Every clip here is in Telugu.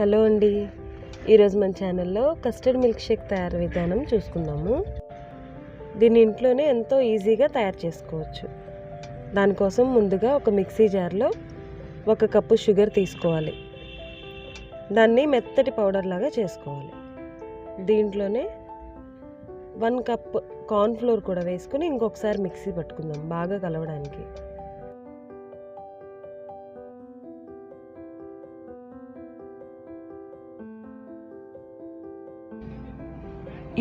హలో అండి. ఈరోజు మన ఛానల్లో కస్టర్డ్ మిల్క్ షేక్ తయారు విధానం చూసుకుందాము. దీన్ని ఇంట్లోనే ఎంతో ఈజీగా తయారు చేసుకోవచ్చు. దానికోసం ముందుగా ఒక మిక్సీ జార్లో ఒక కప్పు షుగర్ తీసుకోవాలి. దాన్ని మెత్తటి పౌడర్ లాగా చేసుకోవాలి. దీంట్లోనే వన్ కప్ కార్న్ ఫ్లోర్ కూడా వేసుకుని ఇంకొకసారి మిక్సీ పట్టుకుందాం బాగా కలవడానికి.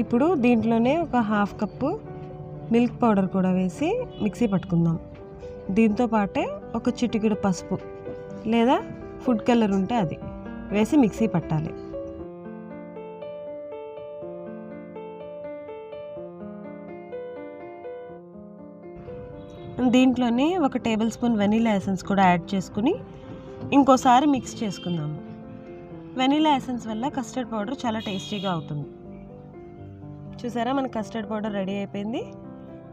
ఇప్పుడు దీంట్లోనే ఒక హాఫ్ కప్పు మిల్క్ పౌడర్ కూడా వేసి మిక్సీ పట్టుకుందాం. దీంతో పాటే ఒక చిటికెడు పసుపు లేదా ఫుడ్ కలర్ ఉంటే అది వేసి మిక్సీ పట్టాలి. దీంట్లోనే ఒక టేబుల్ స్పూన్ వెనీలా ఎసెన్స్ కూడా యాడ్ చేసుకుని ఇంకోసారి మిక్స్ చేసుకుందాము. వెనీలా ఎసెన్స్ వల్ల కస్టర్డ్ పౌడర్ చాలా టేస్టీగా అవుతుంది. చూసారా? మన కస్టర్డ్ పౌడర్ రెడీ అయిపోయింది.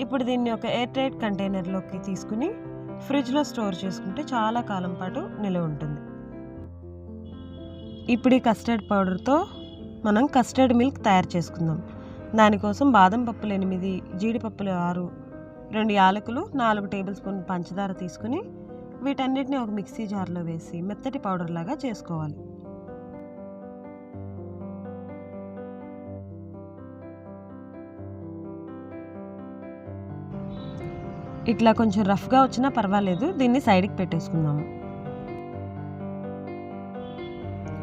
ఇప్పుడు దీన్ని ఒక ఎయిర్ టైట్ కంటైనర్లోకి తీసుకుని ఫ్రిడ్జ్లో స్టోర్ చేసుకుంటే చాలా కాలం పాటు నిలవ ఉంటుంది. ఇప్పుడు ఈ కస్టర్డ్ పౌడర్తో మనం కస్టర్డ్ మిల్క్ తయారు చేసుకుందాం. దానికోసం బాదం పప్పులు ఎనిమిది జీడిపప్పులు ఆరు రెండు యాలకులు నాలుగు టేబుల్ స్పూన్ పంచదార తీసుకుని వీటన్నిటిని ఒక మిక్సీ జార్లో వేసి మెత్తటి పౌడర్ లాగా చేసుకోవాలి. ఇట్లా కొంచెం రఫ్గా వచ్చినా పర్వాలేదు. దీన్ని సైడ్కి పెట్టేసుకుందాము.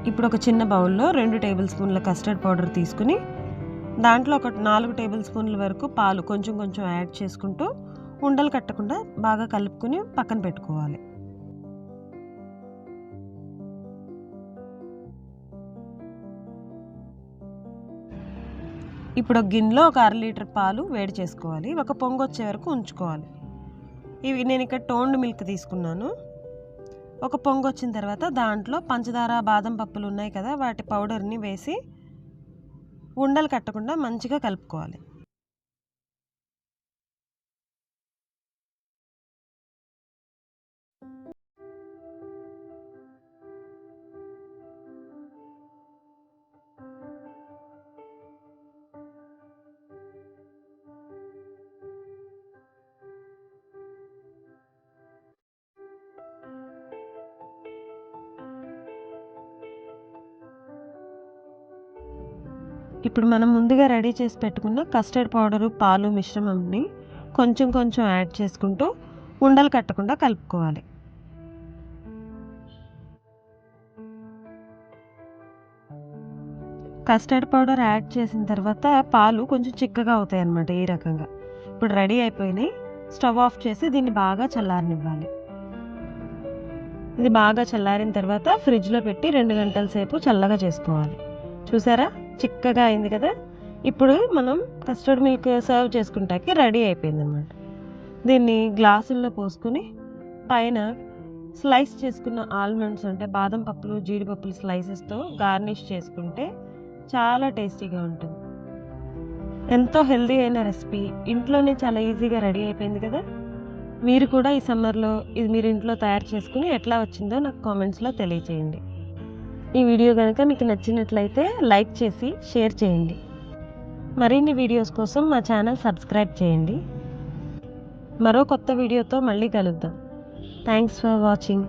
ఇప్పుడు ఒక చిన్న బౌల్లో రెండు టేబుల్ స్పూన్ల కస్టర్డ్ పౌడర్ తీసుకుని దాంట్లో ఒక నాలుగు టేబుల్ స్పూన్ల వరకు పాలు కొంచెం కొంచెం యాడ్ చేసుకుంటూ ఉండలు కట్టకుండా బాగా కలుపుకొని పక్కన పెట్టుకోవాలి. ఇప్పుడు ఒక గిన్నెలో ఒక అర లీటర్ పాలు వేడి చేసుకోవాలి. ఒక పొంగు వచ్చే వరకు ఉంచుకోవాలి. ఇవి నేను ఇక్కడ టోన్డ్ మిల్క్ తీసుకున్నాను. ఒక పొంగు వచ్చిన తర్వాత దాంట్లో పంచదార బాదం పప్పులు ఉన్నాయి కదా వాటి పౌడర్ని వేసి ఉండలు కట్టకుండా మంచిగా కలుపుకోవాలి. ఇప్పుడు మనం ముందుగా రెడీ చేసి పెట్టుకున్న కస్టర్డ్ పౌడరు పాలు మిశ్రమంని కొంచెం కొంచెం యాడ్ చేసుకుంటూ ఉండలు కట్టకుండా కలుపుకోవాలి. కస్టర్డ్ పౌడర్ యాడ్ చేసిన తర్వాత పాలు కొంచెం చిక్కగా అవుతాయి అన్నమాట ఈ రకంగా. ఇప్పుడు రెడీ అయిపోయినాయి. స్టవ్ ఆఫ్ చేసి దీన్ని బాగా చల్లారనివ్వాలి. ఇది బాగా చల్లారిన తర్వాత ఫ్రిడ్జ్లో పెట్టి రెండు గంటల సేపు చల్లగా చేసుకోవాలి. చూసారా? చిక్కగా అయింది కదా? ఇప్పుడు మనం కస్టర్డ్ మిల్క్ సర్వ్ చేసుకుంటాకి రెడీ అయిపోయింది అనమాట దీన్ని గ్లాసుల్లో పోసుకొని పైన స్లైస్ చేసుకున్న ఆల్మండ్స్ అంటే బాదం పప్పులు జీడిపప్పులు స్లైసెస్తో గార్నిష్ చేసుకుంటే చాలా టేస్టీగా ఉంటుంది. ఎంతో హెల్దీ అయిన రెసిపీ. ఇంట్లోనే చాలా ఈజీగా రెడీ అయిపోయింది కదా? మీరు కూడా ఈ సమ్మర్లో ఇది మీరు ఇంట్లో తయారు చేసుకుని ఎట్లా వచ్చిందో నాకు కామెంట్స్లో తెలియచేయండి. ఈ వీడియో కనుక మీకు నచ్చినట్లయితే లైక్ చేసి షేర్ చేయండి. మరిన్ని వీడియోస్ కోసం మా ఛానల్ సబ్స్క్రైబ్ చేయండి. మరో కొత్త వీడియోతో మళ్ళీ కలుద్దాం. Thanks for watching